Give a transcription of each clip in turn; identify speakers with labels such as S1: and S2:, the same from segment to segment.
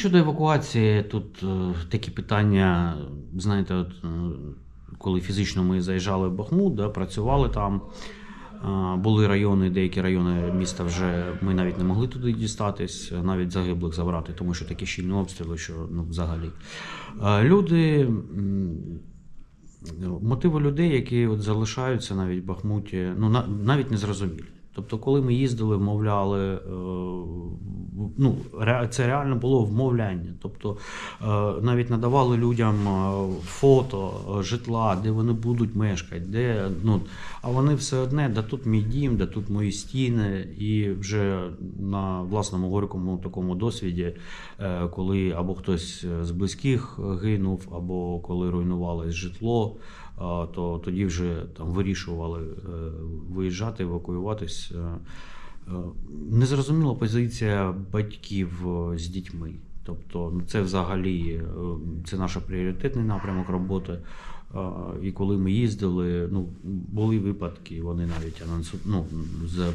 S1: щодо евакуації, тут е, такі питання, знаєте, от, е, коли фізично ми заїжджали в Бахмут, да, працювали там. Були райони, деякі райони міста вже ми навіть не могли туди дістатись, навіть загиблих забрати, тому що такі щільні обстріли, що ну, взагалі. Люди, мотиви людей, які от залишаються навіть в Бахмуті, ну на- навіть не зрозумілі. Тобто, коли ми їздили, вмовляли, е, ну, це реально було вмовляння. Тобто е, навіть надавали людям е, фото житла, де вони будуть мешкати, де, ну, а вони все одне, да тут мій дім, да тут мої стіни. І вже на власному горькому такому досвіді, коли або хтось з близьких гинув, або коли руйнувалось житло, то тоді вже там вирішували е, виїжджати, евакуюватись. Е, е, Незрозуміла позиція батьків з дітьми. Тобто, ну, це взагалі це наш пріоритетний напрямок роботи. І коли ми їздили, ну були випадки, вони навіть анонсу, ну,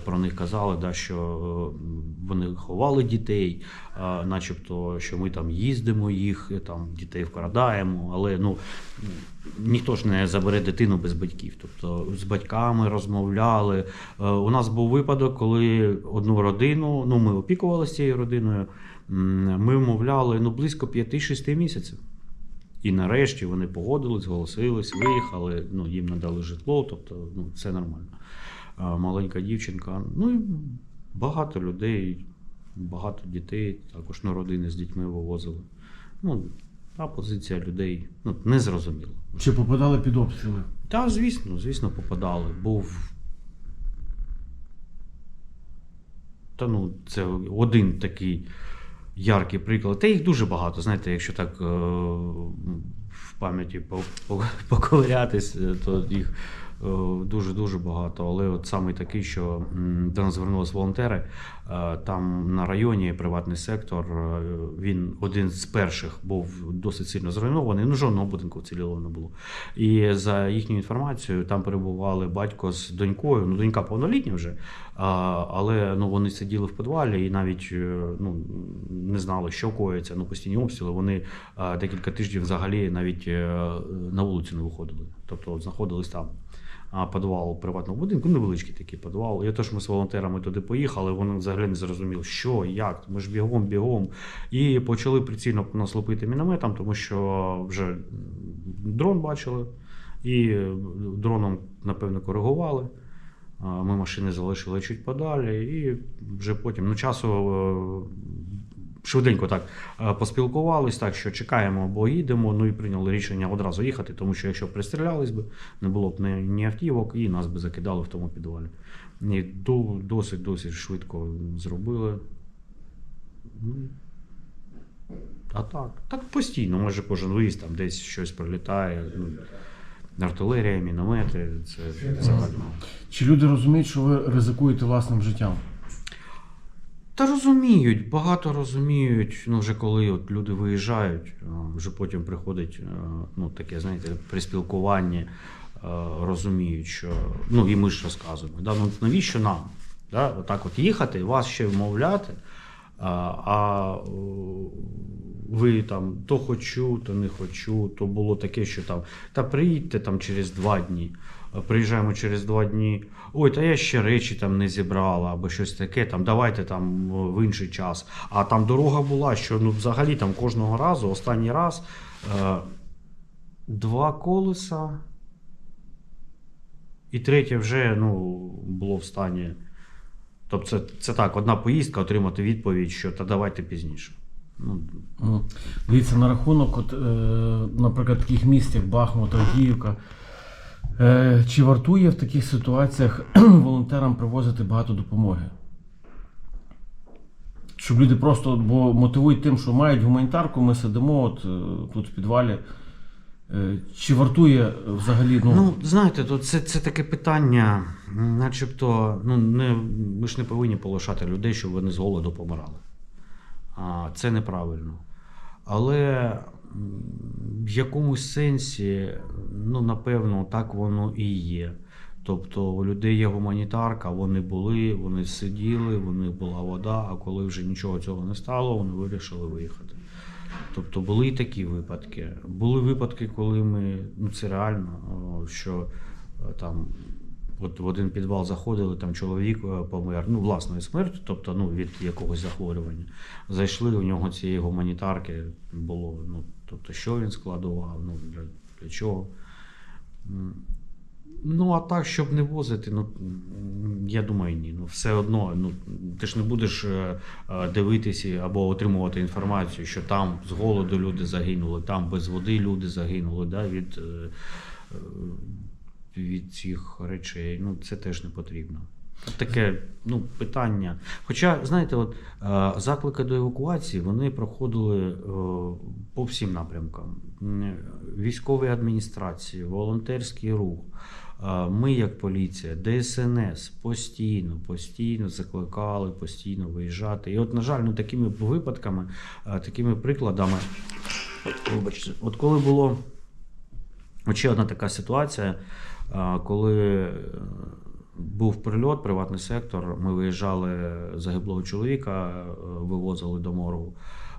S1: про них казали, да, що е, вони ховали дітей, начебто, що ми там їздимо їх, там дітей вкрадаємо, але ну ніхто ж не забере дитину без батьків. Тобто з батьками розмовляли. Е, У нас був випадок, коли одну родину, ну ми опікувалися цією родиною, ми вмовляли ну, близько 5-6 місяців. І нарешті вони погодились, зголосились, виїхали, ну, їм надали житло, тобто ну, все нормально. А маленька дівчинка, ну і багато людей, багато дітей, також ну, родини з дітьми вивозили. Ну, та позиція людей ну, не зрозуміла.
S2: Чи попадали під обстріли?
S1: Та, звісно, звісно, попадали. Був. Та ну, це один такий яркий приклад. Та їх дуже багато. Знаєте, якщо так е, в пам'яті по- по- поковирятись, е, то їх дуже-дуже багато. Але от саме такий, що до нас звернулися волонтери, е, там на районі приватний сектор, е, він один з перших був досить сильно зруйнований. Ну, жодного будинку вцілілого не було. І за їхньою інформацією, там перебували батько з донькою. Ну, донька повнолітня вже, але ну, вони сиділи в підвалі і навіть е, ну, не знали, що коїться. Ну, постійні обстріли. Вони декілька тижнів взагалі навіть е, на вулицю не виходили. Тобто от, знаходились там. Підвал приватного будинку, невеличкий такий підвал. І отож ми з волонтерами туди поїхали, вони взагалі не зрозуміли, що, як. Ми ж бігом, бігом. І почали прицільно нас лупити мінометом, тому що вже дрон бачили, і дроном, напевно, коригували. Ми машини залишили чуть подалі, і вже потім ну, часу е, швиденько так е, поспілкувались, так що чекаємо або їдемо. Ну і прийняли рішення одразу їхати, тому що якщо пристрілялись би, не було б ні, автівок, і нас би закидали в тому підвалі. І досить досить швидко зробили. Ну, А так, так постійно, майже кожен виїзд там десь щось прилітає. Ну, артилерія, міномети, це взагалі.
S2: Чи люди розуміють, що ви ризикуєте власним життям?
S1: Та розуміють, багато розуміють. Ну, вже коли от люди виїжджають, вже потім приходить ну, таке, знаєте, при спілкуванні, розуміють, що ну і ми ж розказуємо. Да? Ну, навіщо нам? Да? Отак от їхати, вас ще вмовляти, а, а ви там то хочу, то не хочу, то було таке, що там та приїдьте там через два дні. Приїжджаємо через два дні. Ой, та я ще речі там не зібрала, або щось таке. Там давайте там в інший час. А там дорога була, що ну взагалі там кожного разу, останній раз е, два колеса, і третє вже ну, було в стані. Тобто, це, це так, одна поїздка отримати відповідь, що та давайте пізніше. Ну,
S2: Дивіться, на рахунок, от, е, наприклад, таких міст, як Бахмут, Авдіївка. Е, чи вартує в таких ситуаціях волонтерам привозити багато допомоги? Щоб люди просто бо мотивують тим, що мають гуманітарку, ми сидимо от, е, тут в підвалі. Е, чи вартує взагалі? Ну,
S1: Ну, знаєте, то це, це таке питання, начебто, ну, не, ми ж не повинні полишати людей, щоб вони з голоду помирали. Це неправильно. Але в якомусь сенсі, ну, напевно, так воно і є. Тобто у людей є гуманітарка, вони були, вони сиділи, них була вода, а коли вже нічого цього не стало, вони вирішили виїхати. Тобто були і такі випадки. Були випадки, коли ми, ну це реально, що е, там. От в один підвал заходили, там чоловік е, помер, ну, власною смертю, тобто ну, від якогось захворювання. Зайшли, у нього цієї гуманітарки було. Ну, тобто, що він складував, ну, для, для чого. Ну, а так, щоб не возити, ну я думаю, ні. Ну, все одно, ну ти ж не будеш е, е, дивитися або отримувати інформацію, що там з голоду люди загинули, там без води люди загинули, да, від, від цих речей. Ну, це теж не потрібно. Таке ну, питання. Хоча, знаєте, от е, заклики до евакуації вони проходили е, по всім напрямкам: М, військові адміністрації, волонтерський рух. Е, Ми, як поліція, ДСНС постійно, постійно закликали, постійно виїжджати. І от, на жаль, ну такими випадками, такими прикладами, от, от коли було ще одна така ситуація, коли е, був прильот, приватний сектор, ми виїжджали загиблого чоловіка, е, вивозили до моргу.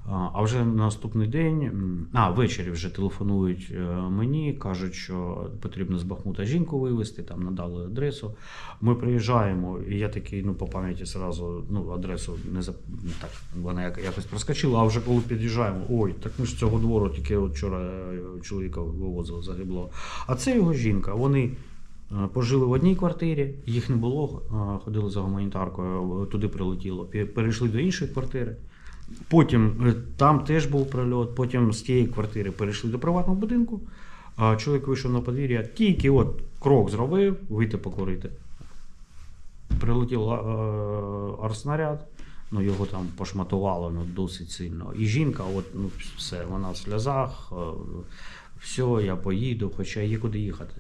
S1: А вже на наступний день, а ввечері вже телефонують е, мені, кажуть, що потрібно з Бахмута жінку вивезти, там надали адресу. Ми приїжджаємо, і я такий, ну по пам'яті зразу ну, адресу не зап... ну, так, вона як- якось проскочила, а вже коли під'їжджаємо, ой, так ми ж цього двору тільки от вчора е, чоловіка вивозили загиблого. А це його жінка. Вони е, пожили в одній квартирі, їх не було, ходили за гуманітаркою, туди прилетіло. Перейшли до іншої квартири. Потім е, там теж був прильот, потім з тієї квартири перейшли до приватного будинку. А чоловік вийшов на подвір'я, тільки от крок зробив, вийти покурити. Прилетів е, арснаряд, ну його там пошматувало ну, досить сильно. І жінка, от, ну, все, вона в сльозах, е, все, я поїду, хоча є куди їхати.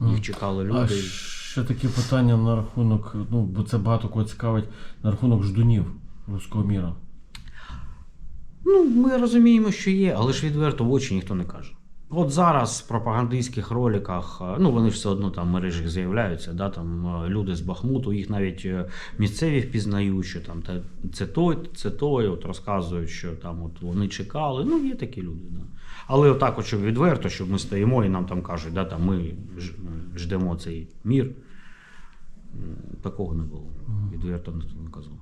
S1: Їх чекали
S2: А
S1: люди.
S2: ще таке питання на рахунок, ну, бо це багато кого цікавить, на рахунок ждунів руського міра.
S1: Ну, ми розуміємо, що є, але ж відверто в очі ніхто не каже. От зараз в пропагандистських роликах, е, ну вони ж все одно там в мережах з'являються, да, там е, люди з Бахмуту, їх навіть е, місцеві впізнають, що там це той, це той, от розказують, що там от вони чекали. Ну, є такі люди. Да. Але отак, от, щоб відверто, щоб ми стоїмо і нам там кажуть, да, там ми ждемо цей мір. Такого не було. Відверто ніхто не казав.